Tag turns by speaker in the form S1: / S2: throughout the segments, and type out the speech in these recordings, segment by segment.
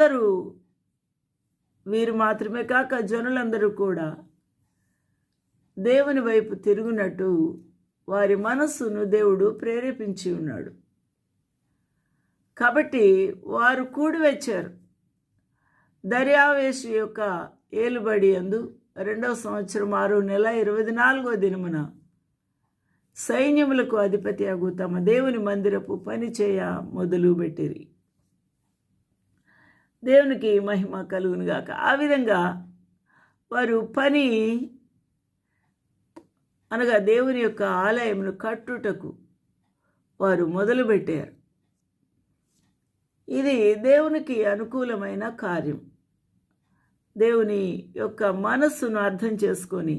S1: అందరూ వీరు మాత్రమే కాక జనులందరూ కూడా దేవుని వైపు తిరుగునట్టు వారి మనస్సును దేవుడు ప్రేరేపించి ఉన్నాడు. కాబట్టి వారు కూడి వచ్చారు దర్యావేశు యొక్క ఏలుబడి అందు రెండవ సంవత్సరం ఆరు నెల ఇరవై నాలుగో దినమున సైన్యములకు అధిపతి అగు తమ దేవుని మందిరపు పని చేయ మొదలుపెట్టిరి. దేవునికి మహిమ కలుగునుగాక ఆ విధంగా వారు పని అనగా దేవుని యొక్క ఆలయమును కట్టుటకు వారు మొదలుపెట్టారు. ఇది దేవునికి అనుకూలమైన కార్యం. దేవుని యొక్క మనస్సును అర్థం చేసుకొని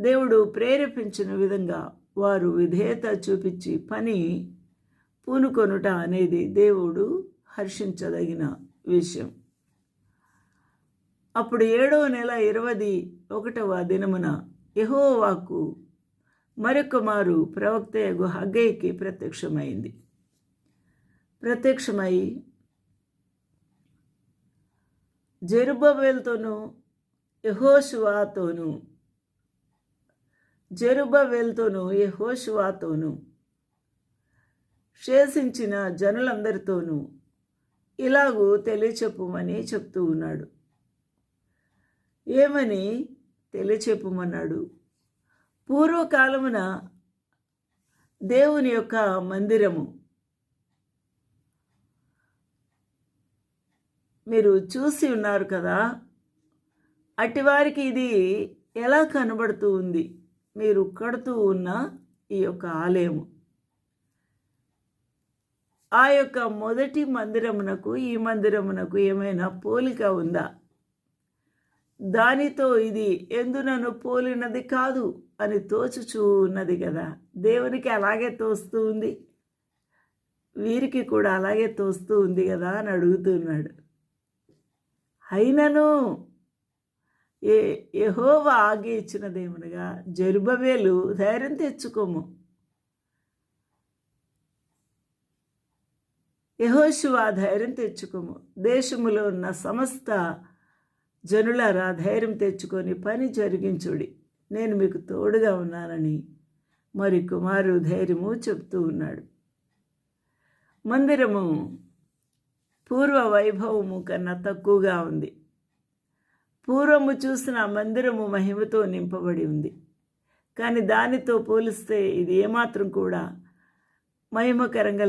S1: దేవుడు ప్రేరేపించిన విధంగా వారు విధేయత చూపించి పని పూనుకొనుట అనేది దేవుడు హర్షించదగిన విషయం. అప్పుడు ఏడవ నెల ఇరవది ఒకటవ దినమున యహోవాకు మరొక మారు ప్రవక్త యగు హగ్గయ్యకి ప్రత్యక్షమైంది. ప్రత్యక్షమై జెరుబవేల్తోనూ యహోశువాతోనూ జెరుబవేల్తోనూ యహోశువాతోనూ శేషించిన జనులందరితోనూ ఇలాగూ తెలియచెప్పుమని చెప్తూ ఉన్నాడు. ఏమని తెలియచెప్పుమన్నాడు? పూర్వకాలమున దేవుని యొక్క మందిరము. మీరు చూసి ఉన్నారు కదా అటివారికి ఇది ఎలా కనబడుతూ ఉంది? మీరు కడుతూ ఉన్న ఈ యొక్క ఆలయము. ఆ యొక్క మొదటి మందిరమునకు ఈ మందిరమునకు ఏమైనా పోలిక ఉందా? దానితో ఇది ఎందునను పోలినది కాదు అని తోచుచూ ఉన్నది కదా. దేవునికి అలాగే తోస్తూ ఉంది. వీరికి కూడా అలాగే తోస్తూ ఉంది కదా అని అడుగుతున్నాడు. అయినను ఏ యహోవా ఆగి ఇచ్చినదేమనగా జరుబవేలు ధైర్యం తెచ్చుకోము. యహోశివా ధైర్యం తెచ్చుకోము. దేశములో ఉన్న సమస్త జనులారా ధైర్యం తెచ్చుకొని పని జరిగించుడి. నేను మీకు తోడుగా ఉన్నానని మరి కుమారు ధైర్యము చెప్తూ ఉన్నాడు. మందిరము పూర్వ వైభవము కన్నా తక్కువగా ఉంది. పూర్వము చూసిన మందిరము మహిమతో నింపబడి ఉంది. కానీ దానితో పోలిస్తే ఇది ఏమాత్రం కూడా మహిమకరంగా